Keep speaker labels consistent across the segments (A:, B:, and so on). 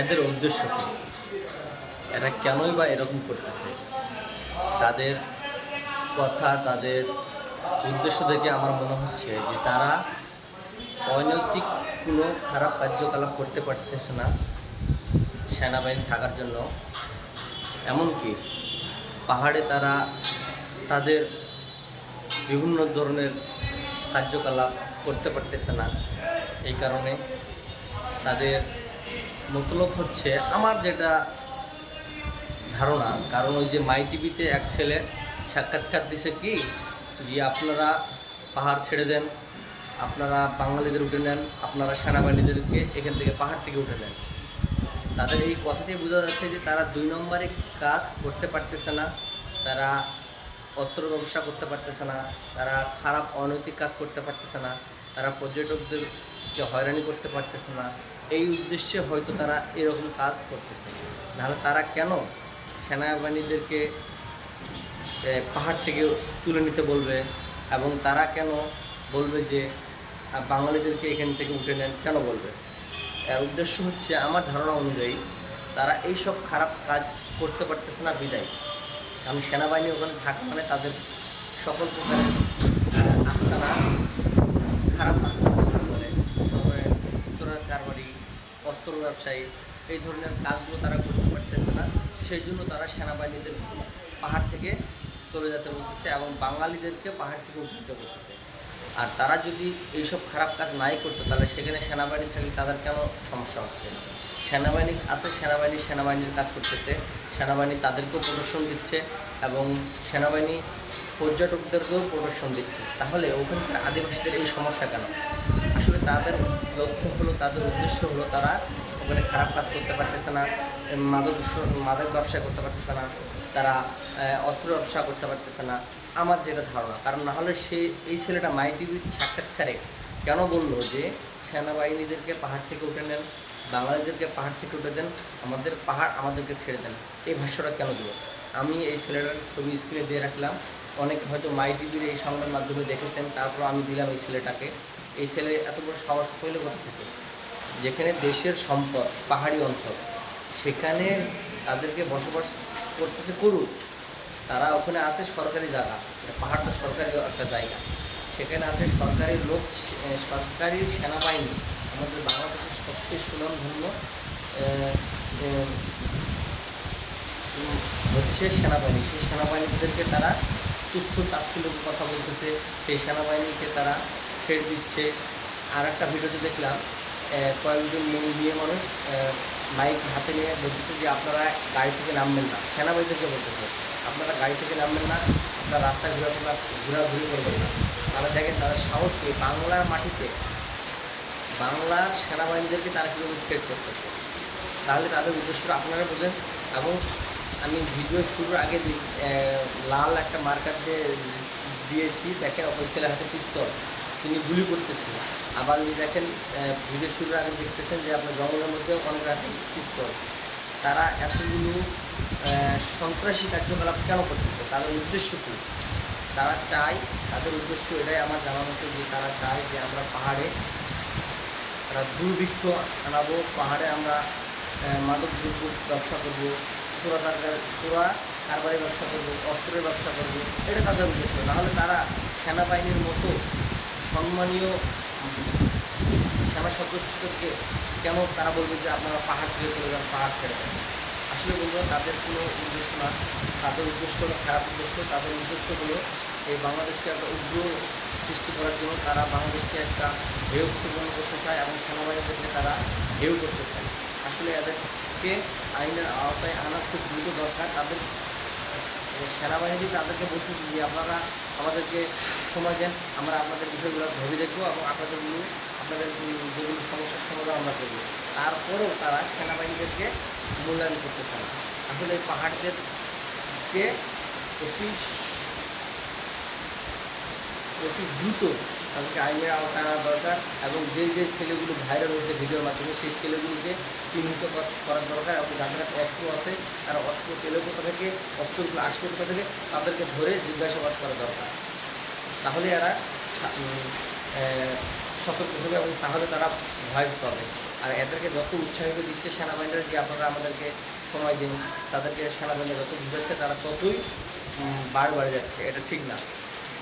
A: এদের উদ্দেশ্য কী? এরা কেনই বা এরকম করতেছে? তাদের কথা, তাদের উদ্দেশ্য দেখে আমার মনে হচ্ছে যে তারা অনৈতিক কোনো খারাপ কার্যকলাপ করতে পারতেছে না সেনাবাহিনী থাকার জন্য। এমনকি পাহাড়ে তারা তাদের বিভিন্ন ধরনের কার্যকলাপ করতে পারতেছে না। এই কারণে তাদের মতলব হচ্ছে আমার যেটা ধারণা, কারণ ওই যে মাই টিভিতে এক ছেলে সাক্ষাৎকার দিছে কি যে আপনারা পাহাড় ছেড়ে দেন, আপনারা বাঙালিদের উঠে নেন, আপনারা সেনাবাহিনীদেরকে এখান থেকে পাহাড় থেকে উঠে নেন। তাদের এই কথাতেই বোঝা যাচ্ছে যে তারা দুই নম্বরে কাজ করতে পারতেছে না, তারা অস্ত্র ব্যবসা করতে পারতেছে না, তারা খারাপ অনৈতিক কাজ করতে পারতেছে না, তারা পর্যটকদেরকে হয়রানি করতে পারতেছে না, এই উদ্দেশ্যে হয়তো তারা এরকম কাজ করতেছে। নাহলে তারা কেন সেনাবাহিনীদেরকে পাহাড় থেকে তুলে নিতে বলবে? এবং তারা কেন বলবে যে বাঙালিদেরকে এখান থেকে উঠে নেন, কেন বলবে? এর উদ্দেশ্য হচ্ছে আমার ধারণা অনুযায়ী, তারা এই সব খারাপ কাজ করতে পারতেছে না বিদায়। কারণ সেনাবাহিনী ওখানে থাকা মানে তাদের সকল প্রকারের আস্তানা খারাপ আস্তানা যেগুলো বলে তারপরে চোরাজ কারবারি অস্ত্র ব্যবসায়ী, এই ধরনের কাজগুলো তারা করতে পারতেছে না। সেই জন্য তারা সেনাবাহিনীদের পাহাড় থেকে চলে যেতে বলতেছে এবং বাঙালিদেরকে পাহাড় থেকে উঠতে করতেছে। আর তারা যদি এইসব খারাপ কাজ নাই করতো, তাহলে সেখানে সেনাবাহিনী থাকলে তাদের কেন সমস্যা হচ্ছে? সেনাবাহিনী আছে, সেনাবাহিনী সেনাবাহিনীর কাজ করতেছে। সেনাবাহিনী তাদেরকেও প্রদর্শন দিচ্ছে এবং সেনাবাহিনী পর্যটকদেরকেও প্রদর্শন দিচ্ছে। তাহলে ওখানকার আদিবাসীদের এই সমস্যা কেন? তাদের লক্ষ্য হলো, তাদের উদ্দেশ্য হলো তারা ওখানে খারাপ কাজ করতে পারতেছে না, মাদক মাদক ব্যবসা করতে পারতেছে না, তারা অস্ত্র ব্যবসা করতে পারতেছে না। আমার যেটা ধারণা, কারণ না হলে সে, এই ছেলেটা মাই টিভির সাক্ষাৎকারে কেন বলল যে সেনাবাহিনীদেরকে পাহাড় থেকে উঠে নেন বাঙালিদেরকে পাহাড় থেকে উঠে দেন, আমাদের পাহাড় আমাদেরকে ছেড়ে দেন, এই ভাষ্যটা কেন দিল? আমি এই ছেলেটার ছবি স্ক্রিনে দিয়ে রাখলাম। অনেকে হয়তো মাই টিভির এই সংবাদ মাধ্যমে দেখেছেন, তারপর আমি দিলাম এই ছেলেটাকে। এই ছেলে এত বড় সাহস হইলে কোথা থেকে? যেখানে দেশের সম্পদ, পাহাড়ি অঞ্চল, সেখানে তাদেরকে বসবাস করতেছে করুক তারা ওখানে আছে সরকারি জায়গা এটা পাহাড়টা সরকারি একটা জায়গা। সেখানে আছে সরকারি লোক সরকারি সেনাবাহিনী। আমাদের বাংলাদেশের সবচেয়ে সুনামধন্য হচ্ছে সেনাবাহিনী। সেই সেনাবাহিনীদেরকে তারা তুচ্ছ তাচ্ছিল্যের কথা বলতেছে, সেই সেনাবাহিনীকে তারা ছেড়ে দিচ্ছে। আর একটা ভিডিওতে দেখলাম কয়েকজন মেয়ে মানুষ মাইক হাতে নিয়ে বলতেছে যে, আপনারা গাড়ি থেকে নামবেন না। সেনাবাহিনীকে বলতেছে, আপনারা গাড়ি থেকে নামবেন না, আপনারা রাস্তায় ঘোরাফেরা, ঘোরাঘুরি করবেন না। তারা দেখেন, তাদের সাহস কি? বাংলার মাটিতে, বাংলার সেনাবাহিনীদেরকে তারা কীভাবে থ্রেট করতেছে? তাহলে তাদের উদ্দেশ্যটা আপনারা বোঝেন এবং আমি ভিডিও শুরুর আগে লাল একটা মার্কার দিয়ে দিয়েছি, দেখেন ছেলের হাতে পিস্তল তিনি গুলি করতেছে। আবার যদি দেখেন ভিডিও শুরুর আগে দেখতেছেন যে আপনার জঙ্গলের মধ্যে অনেক হাতে পিস্তল তারা এতগুলো সন্ত্রাসী কার্যকলাপ কেন করতেছে? তাদের উদ্দেশ্য কী? তারা চায়, তাদের উদ্দেশ্য এটাই আমার জানা মতে যে তারা চায় যে আমরা পাহাড়ে আমরা দুর্ভিক্ষ আনাবো, পাহাড়ে আমরা মাদক দ্রব্য ব্যবসা করব। চোরা কারবার চোরা কারবারি ব্যবসা করবে, অস্ত্রের ব্যবসা করবে, এটা তাদের উদ্দেশ্য। নাহলে তারা সেনাবাহিনীর মতো সম্মানীয় সেনা সদস্যকে কেন তারা বলবে যে আপনারা পাহাড় থেকে চলে যান, পাহাড় ছেড়ে দেন? আসলে বন্ধুরা, তাদের কোনো উদ্দেশ্য না। তাদের উদ্দেশ্য হলো খারাপ উদ্দেশ্য। তাদের উদ্দেশ্য হলো এই বাংলাদেশকে একটা উগ্র সৃষ্টি করার জন্য তারা বাংলাদেশকে একটা ঢেউ উত্তেজন করতে চায় এবং সেনাবাহিনীদেরকে তারা ঢেউ করতে চায়। আসলে এদেরকে আইনের আওতায় আনা খুব দ্রুত দরকার। তাদের সেনাবাহিনী তাদেরকে বলতেছে যে আপনারা আমাদেরকে সময় দেন, আমরা আপনাদের বিষয়গুলো ভেবে দেখব এবং আপনাদেরগুলো আপনাদের যেগুলো সমস্যার সমাধান আমরা করব। তারপরেও তারা সেনাবাহিনীদেরকে মূল্যায়ন করতেছে না আসলে পাহাড়দেরকে অতি অতি দ্রুত তাদেরকে আইনের আওতায় আনা দরকার এবং যে যে ছেলেগুলো ভাইরাল হয়েছে ভিডিওর মাধ্যমে সেই ছেলেগুলোকে চিহ্নিত করার দরকার এবং যাদের কাছে অস্ত্র আছে তারা অস্ত্র পেলে কোথা থেকে অস্ত্রগুলো আসলো কোথা থেকে তাদেরকে ধরে জিজ্ঞাসাবাদ করা দরকার। তাহলে এরা সতর্ক হবে এবং তাহলে তারা ভয় পাবে। আর এদেরকে যত উৎসাহিত দিচ্ছে সেনাবাহিনীরা যে আপনারা আমাদেরকে সময় দিন তাদেরকে সেনাবাহিনী যত বুঝাচ্ছে তারা ততই উম, বাড়ে যাচ্ছে। এটা ঠিক না।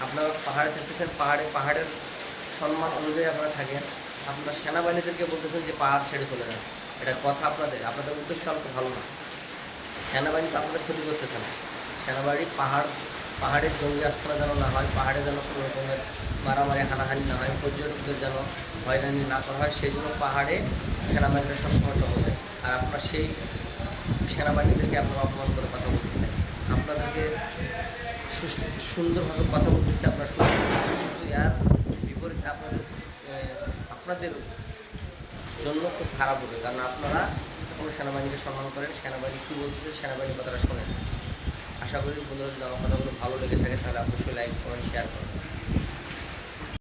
A: আপনারা পাহাড়ে থাকতেছেন, পাহাড়ে, পাহাড়ের সম্মান অনুযায়ী আপনারা থাকেন। আপনারা সেনাবাহিনীদেরকে বলতেছেন যে পাহাড় ছেড়ে চলে যান। এটা কথা আপনাদের আপনাদের উদ্দেশ্য তো ভালো না। সেনাবাহিনী তো আপনাদের ক্ষতি করতেছে না। সেনাবাহিনী পাহাড়, পাহাড়ের জঙ্গি আস্থানা যেন না হয়, পাহাড়ে যেন কোনো রকমের মারামারি, হানাহানি না হয়, পর্যটকদের যেন হয়রানি না করা হয়, সেই জন্য পাহাড়ে সেনাবাহিনীরা সবসময় দেয়। আর আপনারা সেই সেনাবাহিনীদেরকে আপনারা অপমান করে কথা বলতেছেন। আপনাদেরকে সুন্দরভাবে কথা বলতেছে আপনার কিন্তু এর বিপরীতে আপনাদের আপনাদের জন্য খুব খারাপ হবে, কারণ আপনারা কোনো সেনাবাহিনীকে সম্মান করেন, সেনাবাহিনী কী বলতেছে, সেনাবাহিনীর কথাটা শোনেন। আশা করি বন্ধুরা, যদি আমার কথাগুলো ভালো লেগে থাকে, তাহলে অবশ্যই লাইক করেন শেয়ার করুন